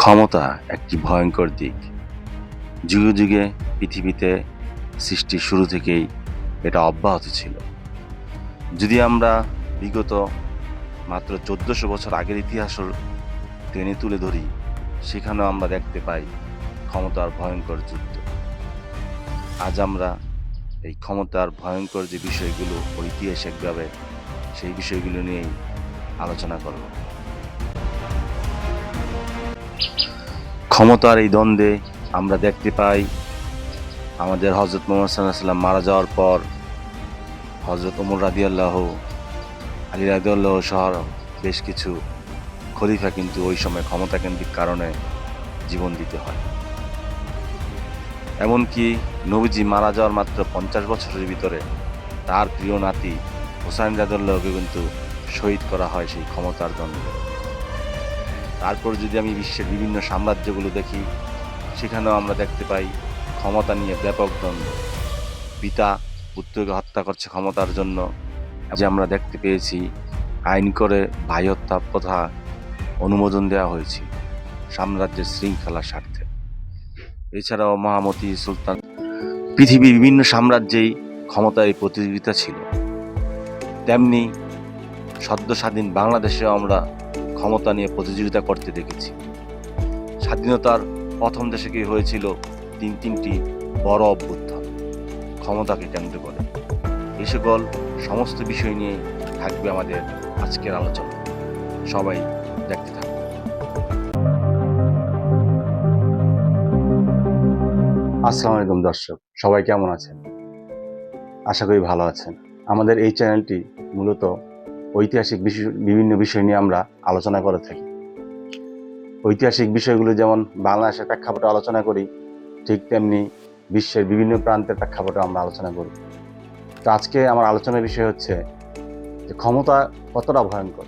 ক্ষমতা একটি ভয়ঙ্কর দিক। যুগে যুগে পৃথিবীতে সৃষ্টির শুরু থেকেই এটা অব্যাহত ছিল। যদি আমরা বিগত মাত্র চোদ্দশো বছর আগের ইতিহাস টেনে তুলে ধরি, সেখানেও আমরা দেখতে পাই ক্ষমতার ভয়ঙ্কর যুদ্ধ। আজ আমরা এই ক্ষমতার ভয়ঙ্কর যে বিষয়গুলো ঐতিহাসিকভাবে সেই বিষয়গুলো নিয়েই আলোচনা করব। ক্ষমতার এই দ্বন্দ্বে আমরা দেখতে পাই আমাদের হজরত মোহাম্মদ সাল্লাম মারা যাওয়ার পর হজরত ওমর রাদিয়াল্লাহ আলী রাদিয়াল্লাহ শহর বেশ কিছু খলিফা কিন্তু ওই সময় ক্ষমতাকেন্দ্রিক কারণে জীবন দিতে হয়। এমনকি নবীজি মারা যাওয়ার মাত্র পঞ্চাশ বছরের ভিতরে তার প্রিয় নাতি হোসাইন রাদুল্লাহকে কিন্তু শহীদ করা হয় সেই ক্ষমতার দ্বন্দ্বে। তারপর যদি আমি বিশ্বের বিভিন্ন সাম্রাজ্যগুলো দেখি, সেখানেও আমরা দেখতে পাই ক্ষমতা নিয়ে ব্যাপক দ্বন্দ্ব। পিতা পুত্রকে হত্যা করছে ক্ষমতার জন্য। যে আমরা দেখতে পেয়েছি আইন করে ভাই হত্যা প্রথা অনুমোদন দেওয়া হয়েছে সাম্রাজ্যের শৃঙ্খলার স্বার্থে। এছাড়াও মহামতি সুলতান পৃথিবীর বিভিন্ন সাম্রাজ্যেই ক্ষমতায় প্রতিযোগিতা ছিল। তেমনি সদ্য স্বাধীন বাংলাদেশেও আমরা ক্ষমতা নিয়ে প্রতিযোগিতা করতে দেখেছি। স্বাধীনতার প্রথম দেশে কি হয়েছিল? তিন তিনটি বড় অভ্যুত্থান। ক্ষমতাকে কেন্দ্র করে। এই সকল সমস্ত বিষয় নিয়ে থাকবে আমাদের আজকের আলোচনা। সবাই দেখতে থাকুন। আসসালামু আলাইকুম দর্শক, সবাই কেমন আছেন? আশা করি ভালো আছেন। আমাদের এই চ্যানেলটি মূলত ঐতিহাসিক বিষয়, বিভিন্ন বিষয় নিয়ে আমরা আলোচনা করে থাকি। ঐতিহাসিক বিষয়গুলো যেমন বাংলাদেশের প্রেক্ষাপটে আলোচনা করি, ঠিক তেমনি বিশ্বের বিভিন্ন প্রান্তের প্রেক্ষাপটে আমরা আলোচনা করি। তো আজকে আমার আলোচনার বিষয় হচ্ছে যে ক্ষমতা কতটা ভয়ঙ্কর?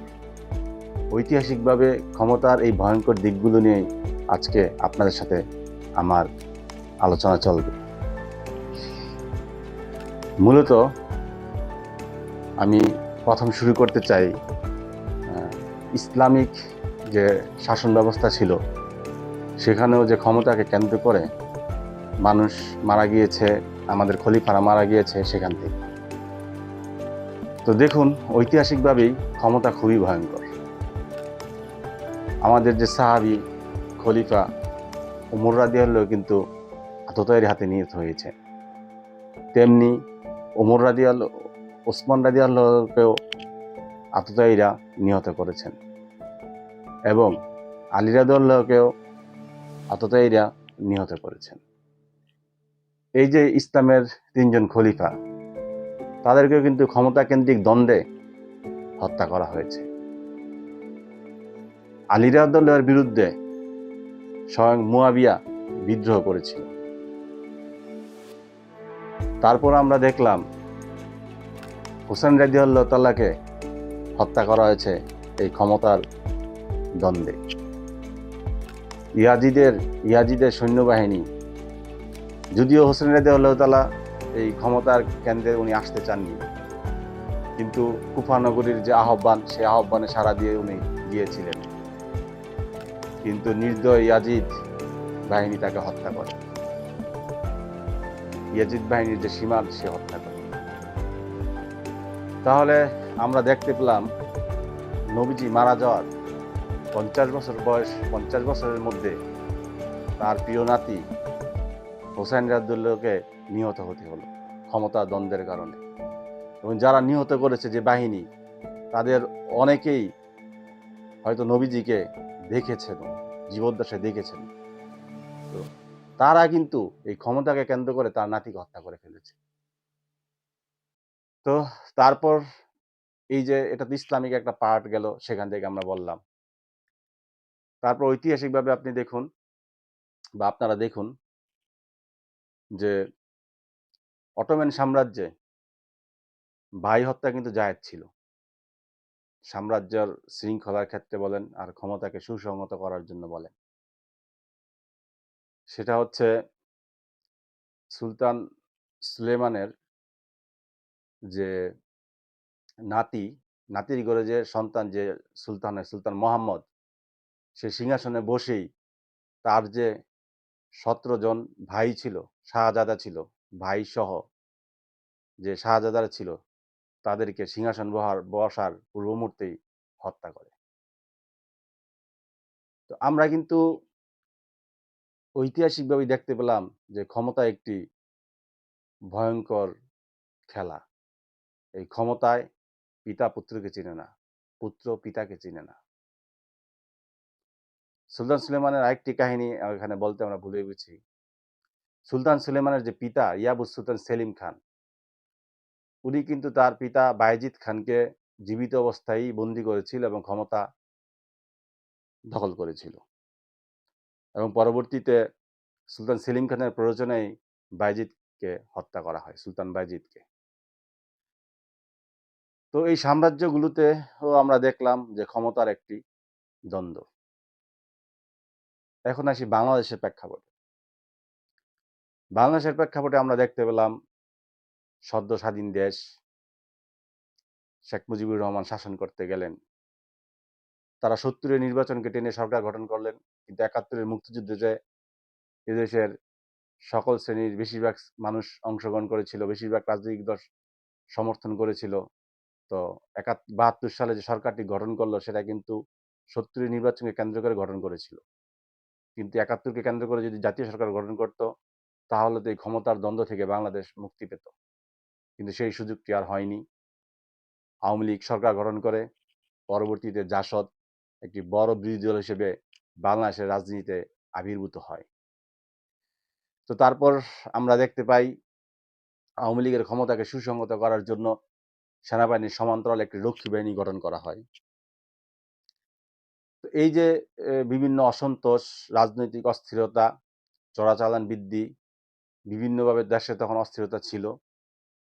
ঐতিহাসিকভাবে ক্ষমতার এই ভয়ঙ্কর দিকগুলো নিয়েই আজকে আপনাদের সাথে আমার আলোচনা চলবে। মূলত আমি প্রথম শুরু করতে চাই ইসলামিক যে শাসন ব্যবস্থা ছিল, সেখানেও যে ক্ষমতাকে কেন্দ্র করে মানুষ মারা গিয়েছে, আমাদের খলিফারা মারা গিয়েছে সেখান থেকে। তো দেখুন, ঐতিহাসিকভাবেই ক্ষমতা খুবই ভয়ঙ্কর। আমাদের যে সাহাবি, খলিফা উমর রাদিয়াল্লাহ কিন্তু আততায়ের হাতে নিহত হয়েছে। তেমনি ওমর রাদিয়াল ওসমান রাদিয়াল্লাহকেও আততায়ীরা নিহত করেছেন এবং আলী রাদিয়াল্লাহকেও আততায়ীরা নিহত করেছেন। এই যে ইসলামের তিনজন খলিফা, তাদেরকেও কিন্তু ক্ষমতা কেন্দ্রিক দ্বন্দ্বে হত্যা করা হয়েছে। আলী রাদিয়াল্লাহর বিরুদ্ধে স্বয়ং মুয়াবিয়া বিদ্রোহ করেছিল। তারপর আমরা দেখলাম হোসেন রাজিউল্লাহ তাল্লাকে হত্যা করা হয়েছে এই ক্ষমতার দ্বন্দ্বে। ইয়াজিদের ইয়াজিদের সৈন্যবাহিনী, যদিও হোসেন রাজিউল্লাহ তাল্লাহ এই ক্ষমতার কেন্দ্রে উনি আসতে চাননি, কিন্তু কুফানগরীর যে আহ্বান, সেই আহ্বানে সাড়া দিয়ে উনি গিয়েছিলেন। কিন্তু নির্দয় ইয়াজিদ বাহিনী তাকে হত্যা করে। ইয়াজিদ বাহিনীর যে সীমান্ত সে হত্যা করে। তাহলে আমরা দেখতে পেলাম নবীজি মারা যাওয়ার পঞ্চাশ বছর বয়স, পঞ্চাশ বছরের মধ্যে তার প্রিয় নাতি হোসেন রাদুল্লাহকে নিহত হতে হলো ক্ষমতা দ্বন্দ্বের কারণে। এবং যারা নিহত করেছে যে বাহিনী, তাদের অনেকেই হয়তো নবীজিকে দেখেছেন, জীবদ্দশায় দেখেছেন। তো তারা কিন্তু এই ক্ষমতাকে কেন্দ্র করে তার নাতিকে হত্যা করে ফেলেছে। তো তারপর এই যে এটা তো ইসলামিক একটা পার্ট গেল, সেখান থেকে আমরা বললাম। তারপর ঐতিহাসিকভাবে আপনি দেখুন বা আপনারা দেখুন যে অটোম্যান সাম্রাজ্যে ভাই হত্যা কিন্তু জায়েজ ছিল। সাম্রাজ্যের শৃঙ্খলার ক্ষেত্রে বলেন আর ক্ষমতাকে সুসংহত করার জন্য বলেন। সেটা হচ্ছে সুলতান সুলেমানের যে নাতি, নাতির ঘরে যে সন্তান, যে সুলতান সুলতান মোহাম্মদ, সে সিংহাসনে বসেই তার যে সতেরো জন ভাই ছিল, শাহজাদা ছিল, ভাই সহ যে শাহজাদারা ছিল, তাদেরকে সিংহাসন বহার, বসার পূর্ব মুহূর্তেই হত্যা করে। তো আমরা কিন্তু ঐতিহাসিকভাবে দেখতে পেলাম যে ক্ষমতা একটি ভয়ঙ্কর খেলা। এই ক্ষমতায় পিতা পুত্রকে চিনে না, পুত্র পিতাকে চিনে না। সুলতান সুলেমানের আরেকটি কাহিনী এখানে বলতে আমরা ভুলে গেছি। সুলতান সুলেমানের যে পিতা ইয়াবুস সুলতান সেলিম খান, উনি কিন্তু তার পিতা বায়েজিদ খানকে জীবিত অবস্থায় বন্দি করেছিল এবং ক্ষমতা দখল করেছিল। এবং পরবর্তীতে সুলতান সেলিম খানের প্রয়োজনেই বাইজিদকে হত্যা করা হয়, সুলতান বাইজিদকে তো এই সাম্রাজ্যগুলোতে আমরা দেখলাম যে ক্ষমতার একটি দ্বন্দ্ব। এখন আসি বাংলাদেশের প্রেক্ষাপটে। বাংলাদেশের প্রেক্ষাপটে আমরা দেখতে পেলাম সদ্য স্বাধীন দেশ, শেখ মুজিবুর রহমান শাসন করতে গেলেন। তারা সত্তরের নির্বাচনকে টেনে সরকার গঠন করলেন, কিন্তু একাত্তরের মুক্তিযুদ্ধে যে এদেশের সকল শ্রেণির বেশিরভাগ মানুষ অংশগ্রহণ করেছিল, বেশিরভাগ রাজনৈতিক দল সমর্থন করেছিল তো একাত বাহাত্তর সালে যে সরকারটি গঠন করল, সেটা কিন্তু সত্তরের নির্বাচনকে কেন্দ্র করে গঠন করেছিল। কিন্তু একাত্তরকে কেন্দ্র করে যদি জাতীয় সরকার গঠন করত, তাহলে তো এই ক্ষমতার দ্বন্দ্ব থেকে বাংলাদেশ মুক্তি পেত। কিন্তু সেই সুযোগটি আর হয়নি। আওয়ামী লীগ সরকার গঠন করে, পরবর্তীতে জাসদ একটি বড় বিরোধী দল হিসেবে বাংলাদেশের রাজনীতিতে আবির্ভূত হয়। তো তারপর আমরা দেখতে পাই, আওয়ামী লীগের ক্ষমতাকে সুসংগত করার জন্য সেনাবাহিনীর সমান্তরাল একটি রক্ষী বাহিনী গঠন করা হয়। এই যে বিভিন্ন অসন্তোষ, রাজনৈতিক অস্থিরতা চোরাচালান বৃদ্ধি, বিভিন্নভাবে দেশে তখন অস্থিরতা ছিল।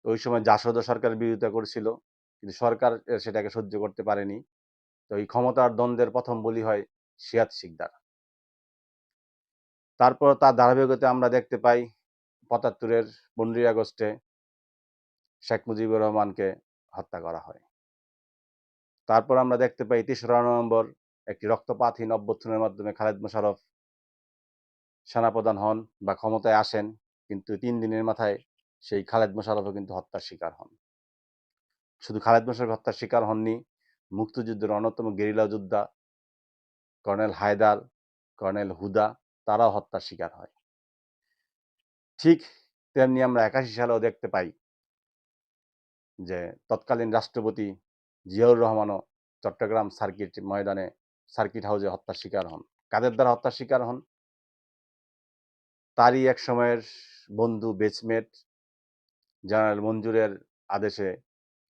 ওই সময় জাসদ সরকার বিরোধিতা করেছিল, কিন্তু সরকার সেটাকে সহ্য করতে পারেনি। তো এই ক্ষমতার দ্বন্দ্বের প্রথম বলি হয় সিয়াদ শিকদার। তারপর তার ধারাবাহিকতা আমরা দেখতে পাই পঁচাত্তরের পনেরোই আগস্টে শেখ মুজিবুর রহমানকে হত্যা করা হয়। তারপর আমরা দেখতে পাই তেসরা নভেম্বর একটি রক্তপাতহীন অভ্যর্থনের মাধ্যমে খালেদ মোশারফ সেনাপ্রধান হন বা ক্ষমতায় আসেন, কিন্তু তিন দিনের মাথায় সেই খালেদ মোশারফও কিন্তু হত্যার শিকার হন। শুধু খালেদ মোশারফ হত্যার শিকার হননি, মুক্তিযুদ্ধের অন্যতম গেরিলা যোদ্ধা কর্নেল হায়দার, কর্নেল হুদা, তারাও হত্যার শিকার হয়। ঠিক তেমনি আমরা একাশি সালেও দেখতে পাই যে তৎকালীন রাষ্ট্রপতি জিয়াউর রহমানও চট্টগ্রাম সার্কিট ময়দানে সার্কিট হাউসে হত্যার শিকার হন। কাদের দ্বারা হত্যার শিকার হন? তারই এক সময়ের বন্ধু বেচমেট জেনারেল মঞ্জুরের আদেশে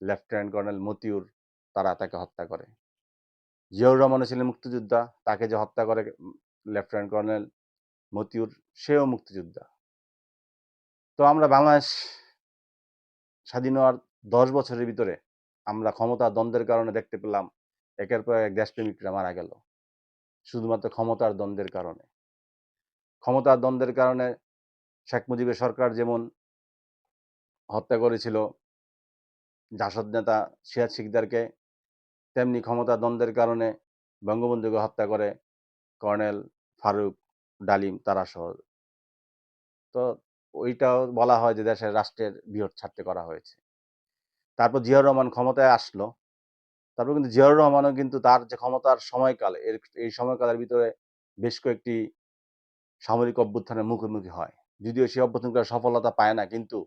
লেফটেন্যান্ট কর্নেল মতিউর তারা তাকে হত্যা করে। জিয়াউর রহমানও ছিলেন মুক্তিযোদ্ধা, তাকে যে হত্যা করে লেফটেন্যান্ট কর্নেল মতিউর, সেও মুক্তিযোদ্ধা। তো আমরা বাংলাদেশ স্বাধীন হওয়ার দশ বছরের ভিতরে আমরা ক্ষমতা দ্বন্দ্বের কারণে দেখতে পেলাম একের পর এক দেশপ্রেমিকরা মারা গেল। শুধুমাত্র ক্ষমতার দ্বন্দ্বের কারণে। ক্ষমতার দ্বন্দ্বের কারণে শেখ মুজিবের সরকার যেমন হত্যা করেছিল, জাসদ নেতা সিয়াদ শিকদারকে, তেমনি ক্ষমতা দ্বন্দ্বের কারণে বঙ্গবন্ধুকে হত্যা করে কর্নেল ফারুক ডালিম তারা সহ তো ওইটাও বলা হয় যে দেশের রাষ্ট্রের বৃহৎ ছাড়তে করা হয়েছে। তারপর জিয়াউর রহমান ক্ষমতায় আসলো। তারপর কিন্তু জিয়াউর রহমানও কিন্তু তার যে ক্ষমতার সময়কাল, এর এই সময়কালের ভিতরে বেশ কয়েকটি সামরিক অভ্যুত্থানের মুখোমুখি হয়। যদিও সেই অভ্যুত্থান করে সফলতা পায় না, কিন্তু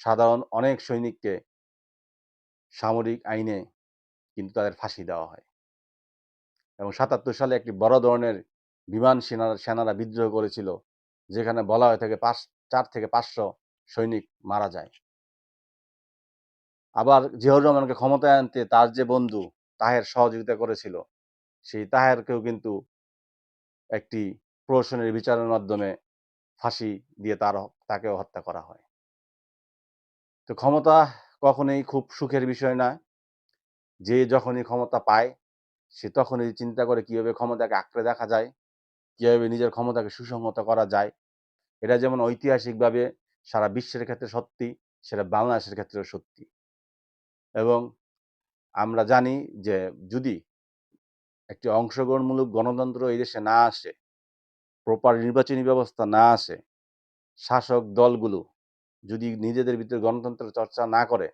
সাধারণ অনেক সৈনিককে সামরিক আইনে কিন্তু তাদের ফাঁসি দেওয়া হয়। এবং সাতাত্তর সালে একটি বড় ধরনের বিমান সেনারা সেনারা বিদ্রোহ করেছিল, যেখানে বলা হয়ে থাকে পাঁচ, চার থেকে পাঁচশো সৈনিক মারা যায়। আবার জিয়াউর রহমানকে ক্ষমতায় আনতে তার যে বন্ধু তাহের সহযোগিতা করেছিল, সেই তাহেরকেও কিন্তু একটি প্রহসনের বিচারের মাধ্যমে ফাঁসি দিয়ে তার তাকেও হত্যা করা হয়। তো ক্ষমতা কখনোই খুব সুখের বিষয় না যে যখনই ক্ষমতা পায়, সে তখনই চিন্তা করে কীভাবে ক্ষমতাকে আঁকড়ে দেখা যায়, কীভাবে নিজের ক্ষমতাকে সুসংহত করা যায়। এটা যেমন ঐতিহাসিকভাবে সারা বিশ্বের ক্ষেত্রে সত্যি, সেটা বাংলাদেশের ক্ষেত্রেও সত্যি। এবং আমরা জানি যে যদি একটি অংশগ্রহণমূলক গণতন্ত্র এই দেশে না আসে প্রপার নির্বাচনী ব্যবস্থা না আসে, শাসক দলগুলো যদি নিজেদের ভিতরে গণতন্ত্রের চর্চা না করে,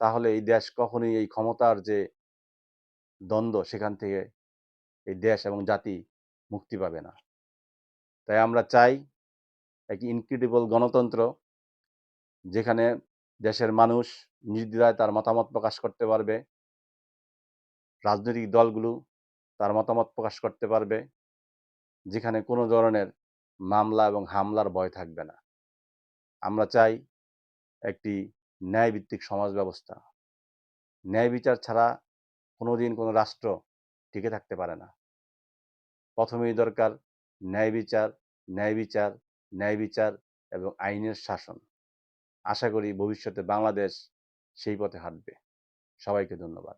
তাহলে এই দেশ কখনোই এই ক্ষমতার যে দ্বন্দ্ব সেখান থেকে এই দেশ এবং জাতি মুক্তি পাবে না। তাই আমরা চাই এক ইনক্রেডিবল গণতন্ত্র যেখানে দেশের মানুষ নির্দ্বিধায় তার মতামত প্রকাশ করতে পারবে। রাজনৈতিক দলগুলো তার মতামত প্রকাশ করতে পারবে। যেখানে কোনো ধরনের মামলা এবং হামলার ভয় থাকবে না। আমরা চাই একটি ন্যায়ভিত্তিক সমাজ ব্যবস্থা। ন্যায় বিচার ছাড়া কোনোদিন কোনো রাষ্ট্র টিকে থাকতে পারে না। প্রথমেই দরকার ন্যায় বিচার ন্যায় বিচার ন্যায় বিচার এবং আইনের শাসন। আশা করি ভবিষ্যতে বাংলাদেশ সেই পথে হাঁটবে। সবাইকে ধন্যবাদ।